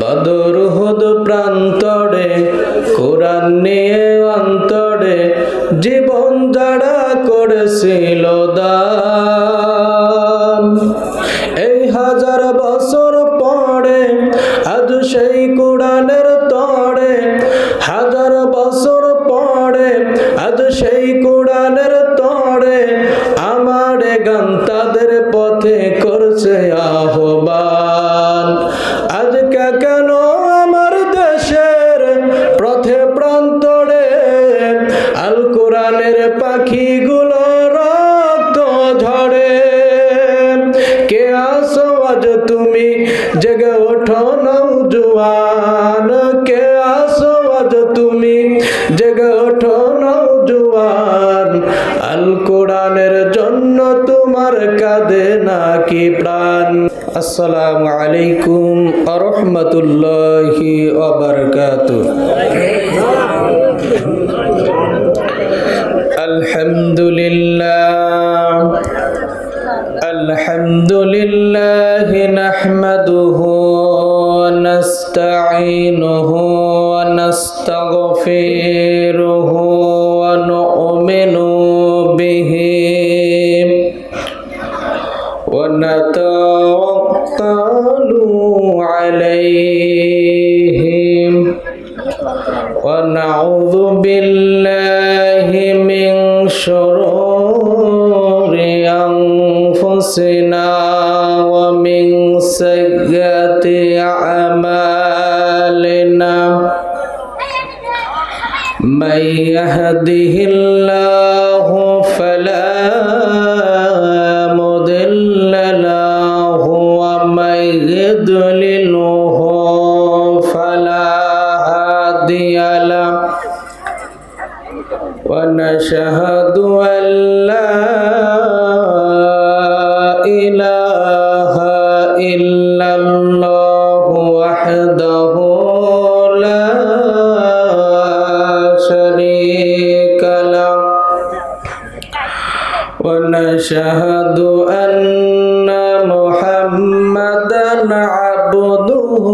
বদর হুদ প্রান্তরে কোরআন নিয়ে অন্তরে জীবন দাঁড়া করেছিল দা পাখি প্রাণ। আসসালামু আলাইকুম আ রহমতুল্লাহি بالله من شرور أنفسنا ومن سيئات أعمالنا. من يهده ونشهد أن محمدا عبده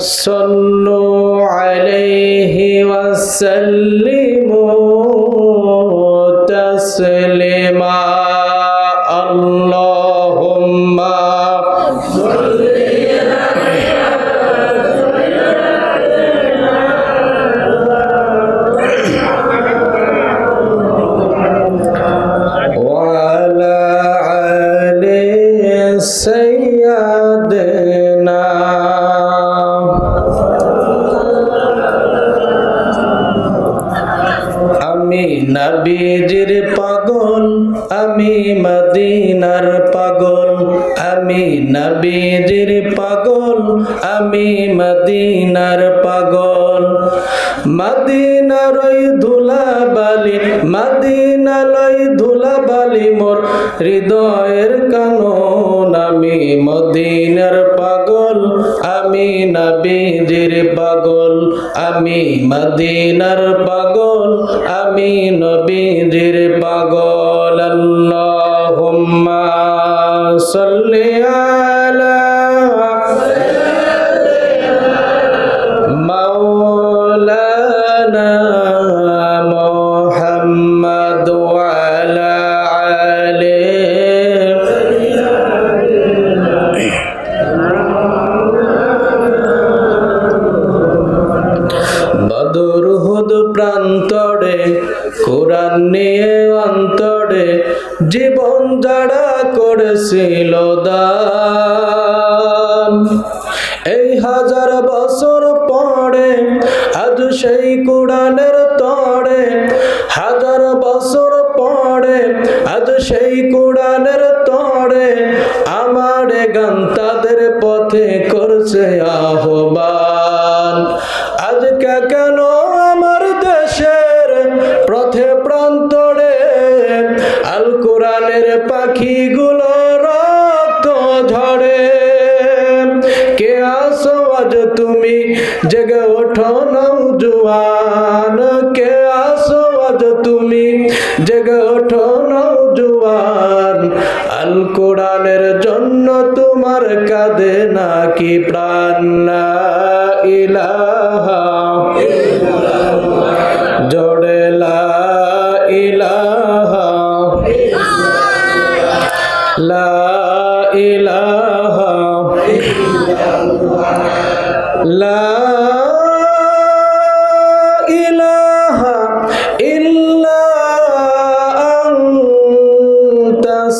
الصلاة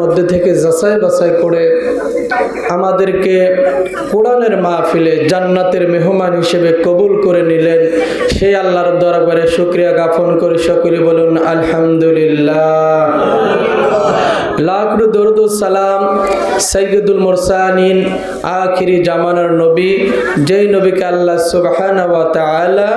মধ্যে থেকে যাচাই বাছাই করে আমাদেরকে কোরআনের মাহফিলে জান্নাতের মেহমান হিসেবে কবুল করে নিলেন। সেই আল্লাহর দরবারে শুক্রিয়া জ্ঞাপন করে সকলে বলুন, আলহামদুলিল্লাহ। আখিরি জামানার নবী, যেই নবীকে আল্লাহ তাআলা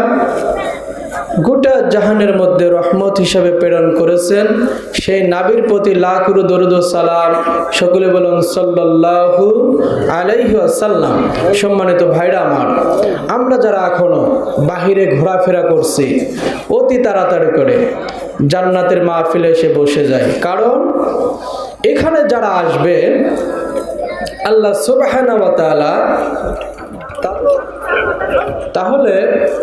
গোটা জাহানের মধ্যে রহমত হিসাবে প্রেরণ করেছেন। সেই নাবির প্রতি লাখরু দরুদ সালাম। সকলে বলুন, সাল্লাল্লাহু আলাইহি ওয়াসাল্লাম। সম্মানিত ভাইরা আমার, আমরা যারা এখনও বাহিরে ঘোরাফেরা করছি, অতি তাড়াতাড়ি করে জান্নাতের মাহফিলে এসে বসে যায় কারণ এখানে যারা আসবে, আল্লাহ তা- তাহলে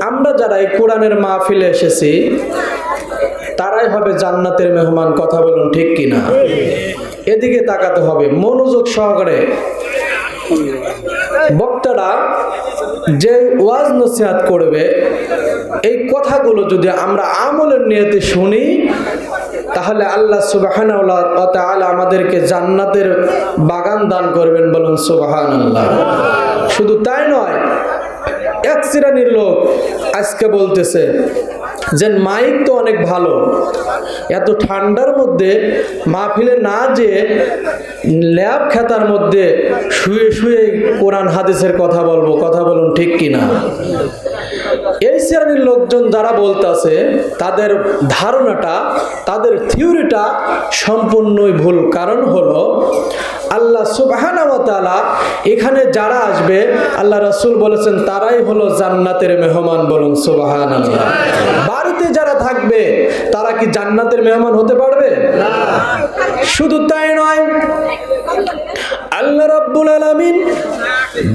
আমরা যারা এই কোরআনের মাহফিলে এসেছি, তারাই হবে জান্নাতের মেহমান, কথা বলুন ঠিক কিনা? এদিকে তাকাতে হবে, মনোযোগ সহকারে। বক্তারা যে ওয়াজ নসিহাত করবে, এই কথাগুলো যদি আমরা আমলের নিয়তে শুনি তাহলে আল্লাহ সুবাহান আমাদেরকে জান্নাতের বাগান দান করবেন বলুন সুবাহান আল্লাহ শুধু তাই নয়, এক শ্রেণির লোক আজকে বলতেছে যে, মাইক তো অনেক ভালো, এত ঠান্ডার মধ্যে মাহফিলে না যে ল্যাব খাতার মধ্যে শুয়ে শুয়ে কোরআন হাদিসের কথা বলব, কথা বলুন ঠিক কিনা? শ্রেণির লোকজন যারা বলতেছে, তাদের ধারণাটা, তাদের থিওরিটা সম্পূর্ণই ভুল। কারণ হলো, আল্লাহ সুবাহানা এখানে যারা আসবে, আল্লাহ রসুল বলেছেন, তারাই হলো জান্নাতের মেহমান বলুন সুবাহান বাড়িতে যারা থাকবে, তারা কি জান্নাতের মেহমান হতে পারবে? শুধু তাই নয়, আল্লাহ রব্বুল আলামিন,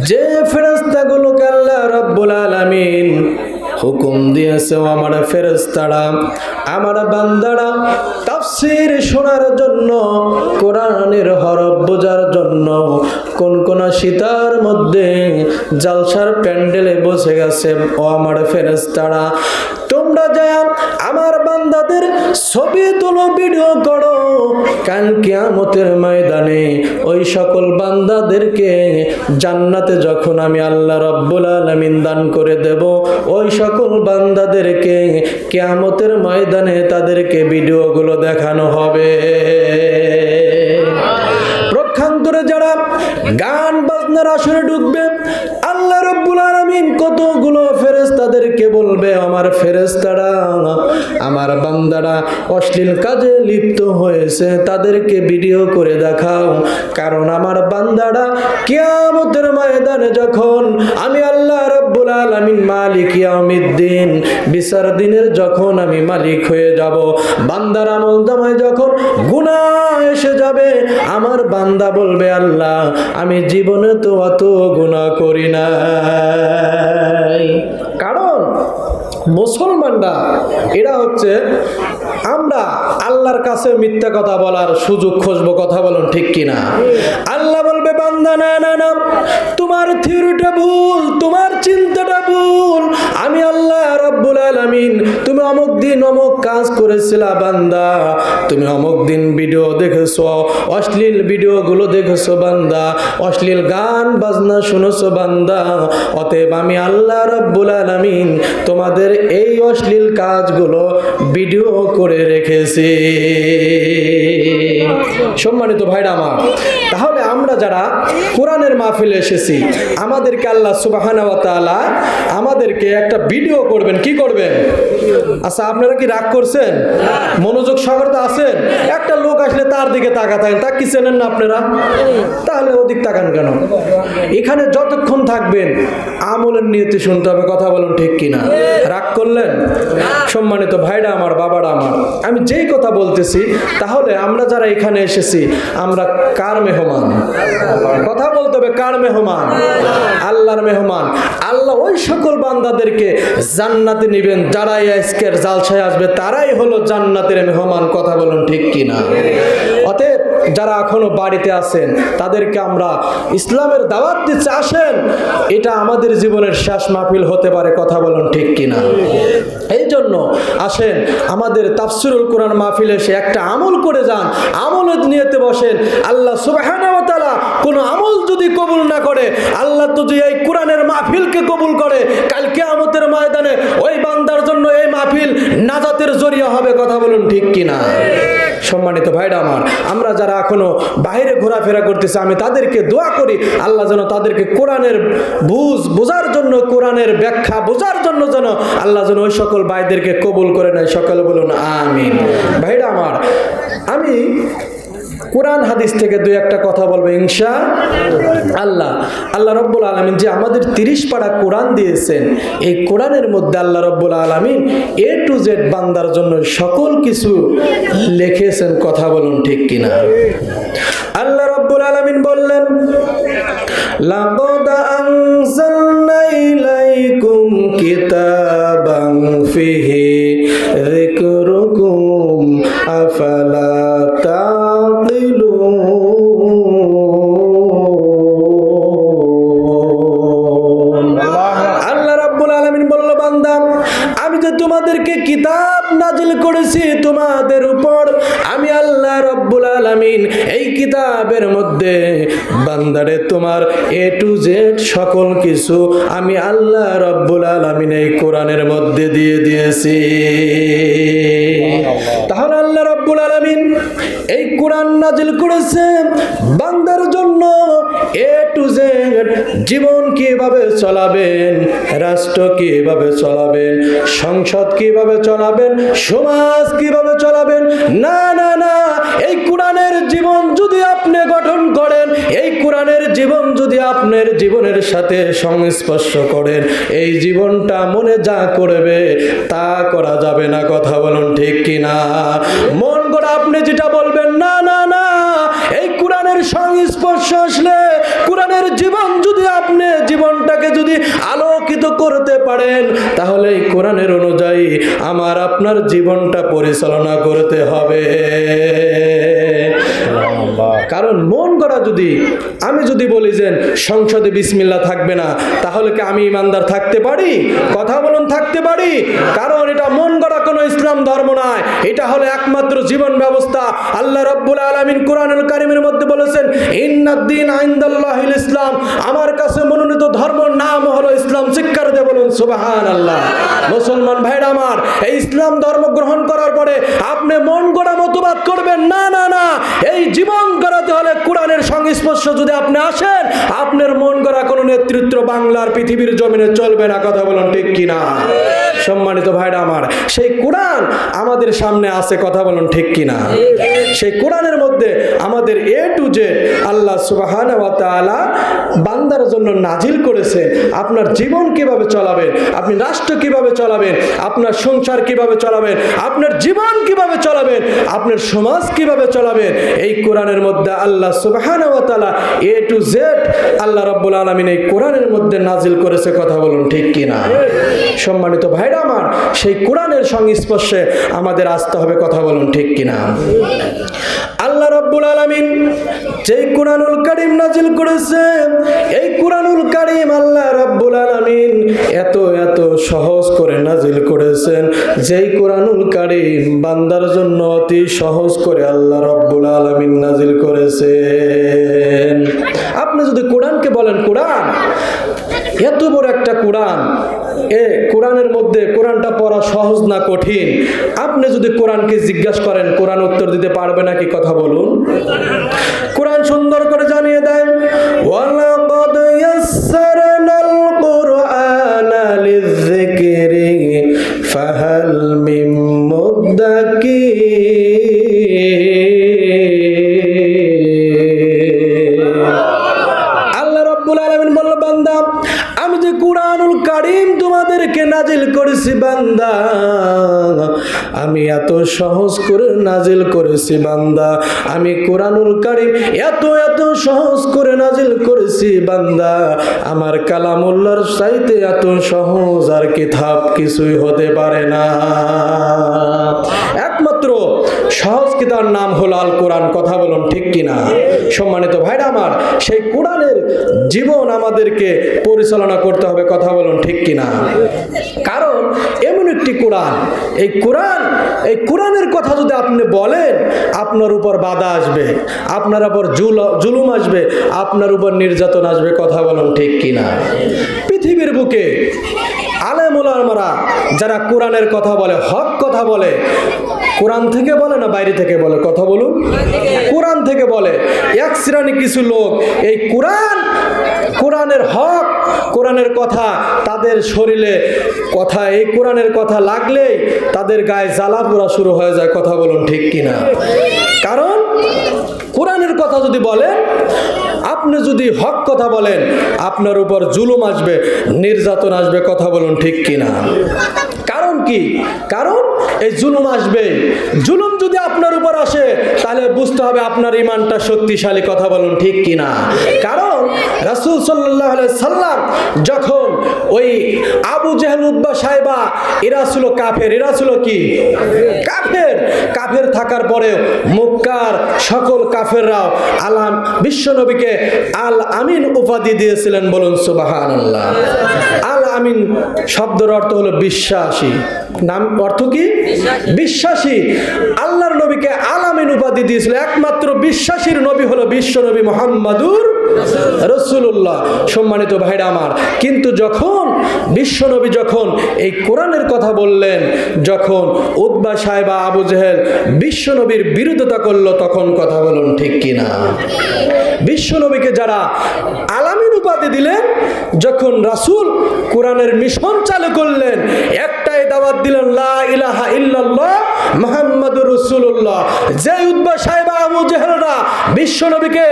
যে ফেরেশতাগুলোকে আল্লাহ রব্বুল আলামিন হুকুম দিয়েছে আমার ফেরেস্তারা আমার বান্দারা তাফসির শোনার জন্য, কোরআনের হরফ বোঝার জন্য কোন কোন সীতার মধ্যে জালসার প্যান্ডেলে বসে গেছে। ও আমার ফেরেস্তারা তোমরা যায় আমার বান্দাদের ছবি তুলো ভিডিও করো কান কিয়ামতের ময়দানে ওই সকল বান্দাদেরকে জান্নাতে যখন আমি আল্লাহ রব্বুল আলমিন দান করে দেব, ওই সকল বান্দাদেরকে কিয়ামতের ময়দানে তাদেরকে ভিডিওগুলো দেখানো হবে। আমার ফেরেশতারা, আমার বান্দারা অশ্লীল কাজে লিপ্ত হয়েছে, তাদেরকে ভিডিও করে দেখাও। কারণ আমার বান্দারা কিয়ামতের ময়দানে যখন আমি আল্লাহ রব্বুল আলামিন মালিক ইয়াউমিদ্দিন, বিচার দিনের যখন আমি মালিক হয়ে যাব, বান্দার আমল দামায় যখন গুনাহ এসে যাবে, আমার বান্দা বলবে, আল্লাহ, আমি জীবনে তো অত গুনাহ করি না কারণ মুসলমানরা, এরা হচ্ছে আমরা আল্লাহর কাছে মিথ্যা কথা বলার সুযোগ খুঁজবো, কথা বলুন ঠিক কিনা? আল্লাহ বলবে, বান্দা, না না না, তোমার থিওরিটা ভুল, তোমার আল্লাহ রব্বুল আলামিন, তুমি অমুক দিন অমুক কাজ করেছিলা বান্দা। তুমি অমুক দিন ভিডিও দেখেছ, অশ্লীল ভিডিওগুলো দেখেছ বান্দা। অশ্লীল গান, বাজনা শুনেছো বান্দা। অতএব আমি আল্লাহ রব্বুল আলামিন তোমাদের এই অশ্লীল কাজগুলো ভিডিও করে রেখেছি। সম্মানিত ভাইরা আমার, তাহলে আমরা যারা কোরআনের মাহফিলে এসেছি, আমাদেরকে আল্লাহ সুবাহানা আমাদেরকে একটা ভিডিও করবেন? কি করবেন? আচ্ছা আপনারা কি রাগ করছেন? মনোযোগ সহকারে আছেন। একটা লোক আসলে তার দিকে তাকাতেন তা কি চেনেন না আপনারা? তাহলে ওদিক তাকান কেন? এখানে যতক্ষণ থাকবেন, আমলের নিয়তে শুনতে হবে। কথা বলুন ঠিক কিনা? রাগ করলেন? সম্মানিত ভাইরা আমার, বাবারা আমার, আমি যেই কথা বলতেছি, তাহলে আমরা যারা এখানে এসেছি, আমরা কার মেহমান? কথা বলতে হবে কার মেহমান? আল্লাহর মেহমান। আল্লাহ ওই সকল বান্দাদেরকে জান্নাতে নিবেন, যারাই আজকের জালসায় আসবে, তারাই হলো জান্নাতের মেহমান। কথা বলুন ঠিক কিনা? অতএব যারা এখনও বাড়িতে আছেন, তাদেরকে আমরা ইসলামের দাওয়াত দিচ্ছে, আসেন। এটা আমাদের জীবনের শেষ মাহফিল হতে পারে, কথা বলুন ঠিক কিনা? এই জন্য আসেন, আমাদের তাফসিরুল কোরআন মাহফিলে এসে একটা আমল করে যান, আমলের নিয়েতে বসেন। আল্লাহ সুবহানাহু কোনো আমল যদি কবুল না করে, আল্লাহ তো যে এই কোরআনের মাহফিলকে কবুল করে, কাল কিয়ামতের ময়দানে ওই বান্দার জন্য এই মাহফিল নাজাতের জরিয়া হবে, কথা বলুন ঠিক কিনা? সম্মানিত ভাইরা আমার, আমরা যারা এখনও বাইরে ঘোরাফেরা করতেছে, আমি তাদেরকে দোয়া করি, আল্লাহ যেন তাদেরকে কোরআনের বুঝ বোঝার জন্য, কোরআনের ব্যাখ্যা বোঝার জন্য যেন আল্লাহ যেন ওই সকল ভাইদেরকে কবুল করে নেয়। সকল বলুন, আমিন। ভাইরা আমার, আমি কোরআন হাদিস থেকে দুই একটা কথা বলব, ইনশা আল্লাহ। আল্লাহ রব্বুল আলমিন যে আমাদের তিরিশ পাড়া কোরআন দিয়েছেন, এই কোরআনের মধ্যে আল্লাহ রব্বুল আলমিন এ টু জেড বান্দার জন্য সকল কিছু লিখেছেন, কথা বলুন ঠিক কিনা? আল্লাহ রব্বুল আলমিন বললেন, লাকদ আনজালনা ইলাইকুম কিতাবান ফিহি চলাবেন? রাষ্ট্র কীভাবে চলাবেন? সংসদ কীভাবে চলাবেন? সমাজ কীভাবে চলাবেন? না না না। এই কোরআনের জীবন যদি আপনি গঠন করেন, এই কোরআনের জীবন যদি আপনার জীবনের সাথে সংস্পর্শ করেন, এই জীবনটা মনে যা করবে, তা করা যাবে না। কথা বলুন ঠিক কিনা? মন করে আপনি যেটা বলবেন, না না না। এই কোরআনের সংস্পর্শ আসলে কোরআনের জীবন যদি আপনি জীবনটাকে যদি আলোকিত করতে পারেন, তাহলে এই কোরআনের অনুযায়ী আমার আপনার জীবনটা পরিচালনা করতে হবে। কারণ মন গড়া যদি আমি যদি বলি যে সংসদে বিসমিল্লা থাকবে না, তাহলে কি আমি ইমানদার থাকতে পারি? কথা বলুন, থাকতে পারি? কারণ এটা মন গড়া কোনো ইসলাম ধর্ম নয়। এটা হলো একমাত্র জীবন ব্যবস্থা। আল্লাহ রব্বুল আলমিন কোরআনুল কারিমের মধ্যে বলেছেন, ইন্নাদ্দিন আইন্দাল্লাহিল ইসলাম। আমার কাছে মনোনীত ধর্ম নাম হলো ইসলাম। শিক্ষার দিয়ে বলুন সুবাহান আল্লাহ মুসলমান ভাইরা আমার, এই ইসলাম ধর্ম গ্রহণ করার পরে আপনি মন গড়া মতবাদ করবেন? না না না। এই জীবন গড়াতে হলে কোরআনের সংস্পর্শ যদি আপনি আসেন, আপনার মন গড়া কোনো নেতৃত্ব বাংলার পৃথিবীর জমিনে চলবে না, কথা বলেন ঠিক কিনা? সম্মানিত ভাইরা আমার, সেই কোরআন আমাদের সামনে আছে, কথা বলুন ঠিক কিনা? সেই কোরআনের মধ্যে আমাদের এ টু জে আল্লাহ সুবাহান বান্দার জন্য নাজিল করেছে, আপনার জীবন কীভাবে চলাবেন আপনি রাষ্ট্র কীভাবে চলাবেন, আপনার সংসার কীভাবে চলাবেন, আপনার জীবন কীভাবে চলাবেন, আপনার সমাজ কীভাবে চলাবেন এই কোরআনের মধ্যে আল্লাহ সুবাহান এ টু জেড আল্লাহ রব্বুল আলমিন এই কোরআনের মধ্যে নাজিল করেছে, কথা বলুন ঠিক কিনা? সম্মানিত ভাইরা আমার সেই কোরআনের সংস্পর্শে আমাদের আসতে হবে, কথা বলুন ঠিক কিনা? আল্লাহ রব্বুল আলমিন যেই কোরআনুল কারিম নাজিল করেছে এই কোরআনুল কারিম আল্লাহ রব্বুল আলমিন এত এত সহজ করে নাজিল করেছেন। যেই কোরআনুল কারিম বান্দার জন্য অতি সহজ করে আল্লাহ রব্বুল আলমিন নাজিল করেছেন। আপনি যদি কোরআনকে বলেন, কোরআন, এত বড় একটা কোরআন এ কোরআনের মধ্যে কোরআনটা পড়া সহজ না কঠিন? আপনি যদি কোরআনকে জিজ্ঞাসা করেন, কোরআন উত্তর দিতে পারবে নাকি? কথা বলুন। কোরআন সুন্দর করে জানিয়ে ওয়ালাকাদ করেছি বান্দা। আমি কোরআনুল কারিম এত এত সহজ করে নাজিল করেছি বান্দা। আমার কালামুল্লার চাইতে এত সহজ আর কিতাব কিছুই হতে পারে না। কিতার নাম হলো আল কোরআন, কথা বলুন ঠিক কিনা? সম্মানিত ভাইরা আমার, সেই কোরআনের জীবন আমাদেরকে পরিচালনা করতে হবে, কথা বলুন ঠিক কিনা? কারণ এমন একটি কোরআন, এই কোরআন, এই কোরআনের কথা যদি আপনি বলেন, আপনার উপর বাধা আসবে, আপনার উপর জুলুম আসবে, আপনার উপর নির্যাতন আসবে, কথা বলুন ঠিক কিনা? পৃথিবীর বুকে আলেমুলামারা যারা কোরআনের কথা বলে, হক কথা বলে। কোরআন থেকে বলে না বাইরে থেকে বলে? কথা বলুন। কোরআন থেকে বলে। এক শ্রেণি কিছু লোক এই কোরআন, কোরআনের হক, কোরআনের কথা তাদের শরীরে কথা, এই কোরআনের কথা লাগলেই তাদের গায়ে জ্বালা পোড়া শুরু হয়ে যায়। কথা বলুন ঠিক কিনা? কারণ কোরআনের কথা যদি বলেন, আপনি যদি হক কথা বলেন, আপনার উপর জুলুম আসবে, নির্যাতন আসবে, কথা বলুন ঠিক কিনা? কারণ কি? কারণ এই জুলুম আসবে। জুলুম যদি আপনার উপর আসে তাহলে বুঝতে হবে আপনার ইমানটা শক্তিশালী কথা বলুন ঠিক কিনা। কারণ রাসূল আলাইহি সাল্লাম যখন ওই আবু জেহেল উদ্বা সাহেবা এরা ছিল কাফের, এরা ছিল কি? কাফের। কাফের থাকার পরেও মক্কার সকল কাফেররাও আলাম বিশ্বনবীকে আল আমিন উপাধি দিয়েছিলেন বলুন সুবাহানাল্লাহ। আল আমিন শব্দের অর্থ হলো বিশ্বাসী। নাম অর্থ কি? বিশ্বাসী। আল্লাহর নবীকে আল আমিন উপাধি দিয়েছিল। একমাত্র বিশ্বাসীর নবী হলো বিশ্ব নবী মোহাম্মদুর রসুল্লাহ সম্মানিত ভাইরা আমার কিন্তু যখন বিশ্বনবী যখন এই কোরআনের কথা বললেন যখন উদ্বা সাহেবা আবু জেহেল বিশ্বনবীর বিরোধিতা করল তখন কথা বলুন ঠিক কিনা? বিশ্বনবীকে যারা আলামিন উপাধি দিলেন, যখন রাসূল কোরআনের মিশন চালু করলেন, একটাই দাওয়াত দিলেন, লা ইলাহা ইল্লাল্লাহ মুহাম্মাদুর যে সাহেবা আবু বিশ্বনবীকে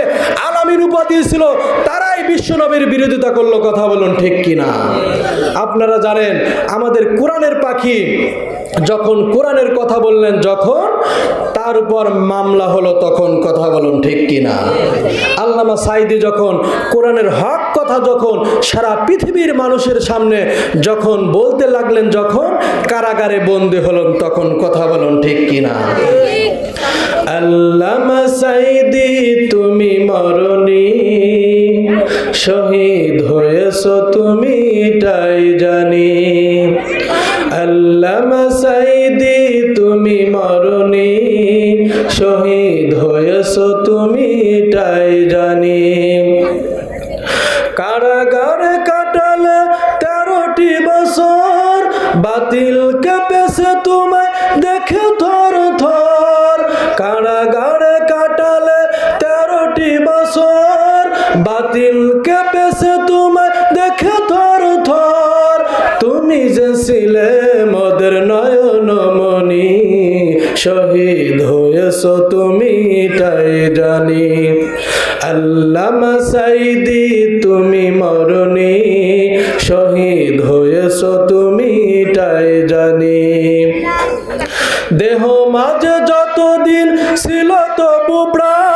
উপাধি তারাই বিশ্বনবীর বিরোধিতা করল, কথা বলুন ঠিক আপনারা জানেন, আমাদের কোরআনের পাখি যখন কোরআনের কথা বললেন, যখন তার উপর মামলা হলো, তখন কথা বলুন ঠিক কিনা? আল্লামা সাইদি যখন কোরআনের হক কথা যখন সারা পৃথিবীর মানুষের সামনে যখন বলতে লাগলেন, যখন কারাগারে বন্দী হলেন, তখন কথা বলুন ঠিক কিনা? আল্লামা সাইদি, তুমি মরণি। শহীদ হয়েছ তুমি, এটাই জানি। সাইদি তুমি মরণে শহীদ হয়েছ তুমি তাই জানি। দেহ মাঝে যতদিন ছিল তবু প্রাণ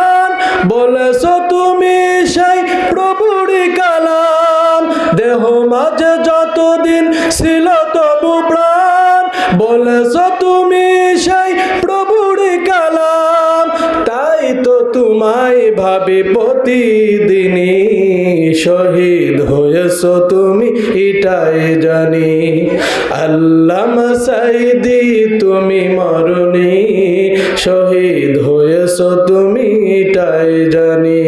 শহীদ হয়েছ তুমি, এটাই জানি। আল্লামা সাইদি, তুমি মরণি শহীদ হয়েছ তুমি, এটাই জানি।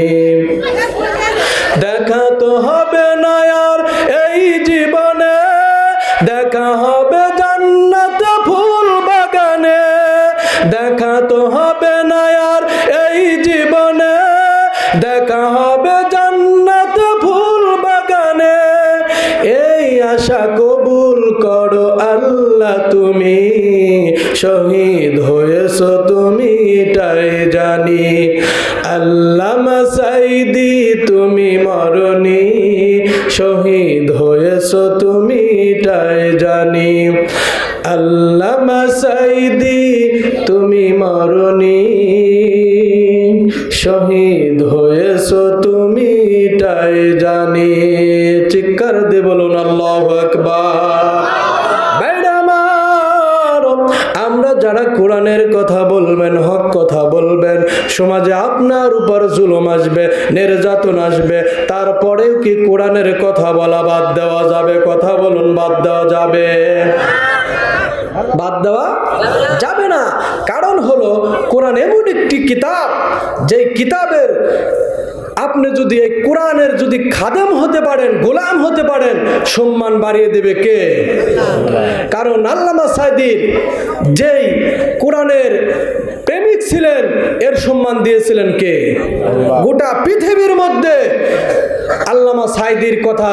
দেখা তো হবে না আর, এই জীবনে শহীদ কোরআনের কথা বলবেন, হক কথা বলবেন, সমাজে আপনার উপর জুলুম আসবে, নির্যাতন আসবে, তারপরেও কি কোরআনের কথা বলা বাদ দেওয়া যাবে? কথা বলুন, বাদ দেওয়া যাবে? বাদ দেওয়া যাবে না। কারণ হলো, কোরআন এমন একটি কিতাব যে কিতাবের আপনি যদি এই কোরআনের যদি খাদেম হতে পারেন গোলাম হতে পারেন সম্মান বাড়িয়ে দেবে কে? কারণ আল্লামা সাইদির যেই কোরআনের প্রেমিক ছিলেন এর সম্মান দিয়েছিলেন কে? গোটা পৃথিবীর মধ্যে আল্লামা সাইদির কথা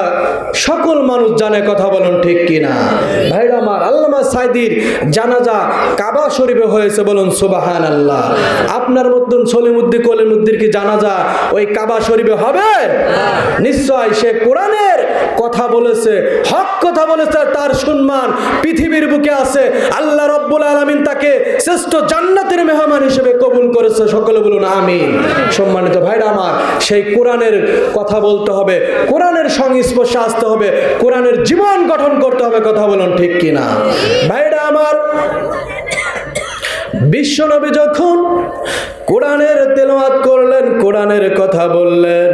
সকল মানুষ জানে কথা বলুন ঠিক কিনা? ভাইরা আমার আল্লামা সাইদির জানাজা কাবা শরীফে হয়েছে বলুন সুবাহান আল্লাহ আপনার মধ্যে সলিমুদ্দি কলিমুদ্দির কি জানাজা ওই কাবা শরীফে হবে? নিশ্চয় সে কোরআনের কথা বলেছে হক কথা বলেছে তার সম্মান পৃথিবীর বুকে আছে। আল্লাহ রব্বুল আলমিন তাকে শ্রেষ্ঠ জান্নাতের মেহমান হিসেবে কবুল করেছে, সকলে বলুন আমি সম্মানিত ভাইরা আমার, সেই কোরআনের কথা বলতে হবে, কোরআনের সংস্পর্শে আসতে হবে, কোরআনের জীবন গঠন করতে হবে, কথা বলুন ঠিক কিনা? ভাইরা আমার বিশ্বনবী যখন কোরআনের তেলাওয়াত করলেন, কোরআনের কথা বললেন,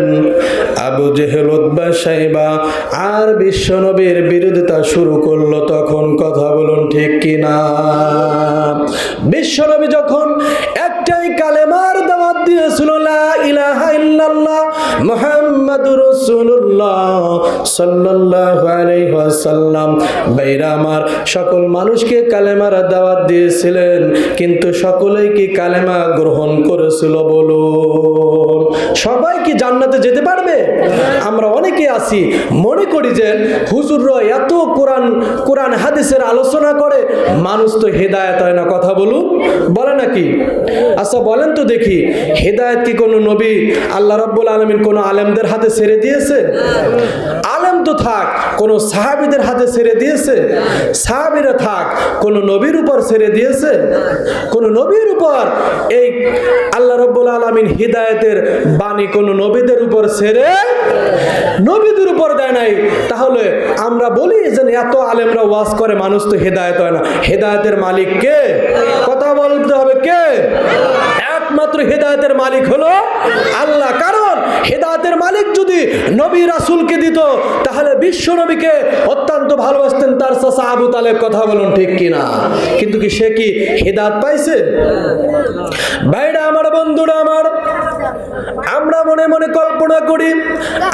আবু জেহেল উদ্বা সাইবা আর বিশ্বনবীর বিরোধিতা শুরু করল, তখন কথা বলুন ঠিক কিনা? বিশ্বনবী যখন একটাই কালেমার দাওয়াত দিয়েছিল, লা ইলাহা ইল্লাল্লাহ আমার, সকল মানুষকে কালেমার দাওয়াত দিয়েছিলেন, কিন্তু সকলেই কি কালেমা গ্রহণ করেছিল বলুন। সবাই কি জান্নাতে যেতে পারবে? আমরা অনেকে আছি, মনে করি যে হুজুররা এত কোরআন কোরআন হাদিসের আলোচনা করে, মানুষ তো হেদায়েত হয় না, কথা বলুন। বলে নাকি? আচ্ছা বলেন তো দেখি, হেদায়েত কি কোনো নবী, আল্লাহ রাব্বুল আলমিন কোনো আলেমদের হাতে ছেড়ে দিয়েছে? আলেম তো থাক, কোনো সাহাবিদের হাতে ছেড়ে দিয়েছে? সাহাবিরা থাক, কোন নবীর উপর ছেড়ে দিয়েছে? কোন নবীর উপর? এই আল্লাহ রব্বুল আলমিন হৃদায়তের বাণী কোন নবীদের উপর ছেড়ে নবীদের উপর দেয় নাই। তাহলে আমরা বলি যে এত আলেমরা ওয়াজ করে, মানুষ তো হেদায়ত হয় না। হেদায়তের মালিক কে? কথা বলতে হবে কে? একমাত্র হেদায়তের মালিক হলো আল্লাহ। কারণ হেদায়তের মালিক যদি নবী রাসুলকে দিত, তাহলে বিশ্ব নবীকে অত্যন্ত ভালোবাসতেন তার চাষা আবু তালেব। কথা বলুন ঠিক কিনা? কিন্তু কি সে কি হেদায়ত পাইছে? ভাইরা আমার, বন্ধুরা আমার আমরা মনে মনে কল্পনা করি,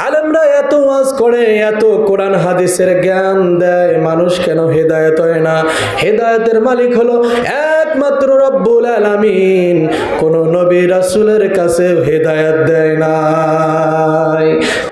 আলেমরা এত ওয়াজ করে, এত কোরআন, হাদিসের জ্ঞান দেয়, মানুষ কেন হেদায়ত হয় না? হেদায়তের মালিক হলো একমাত্র রব্বুল আলামিন। কোন নবী রাসুলের কাছে হেদায়ত দেয় না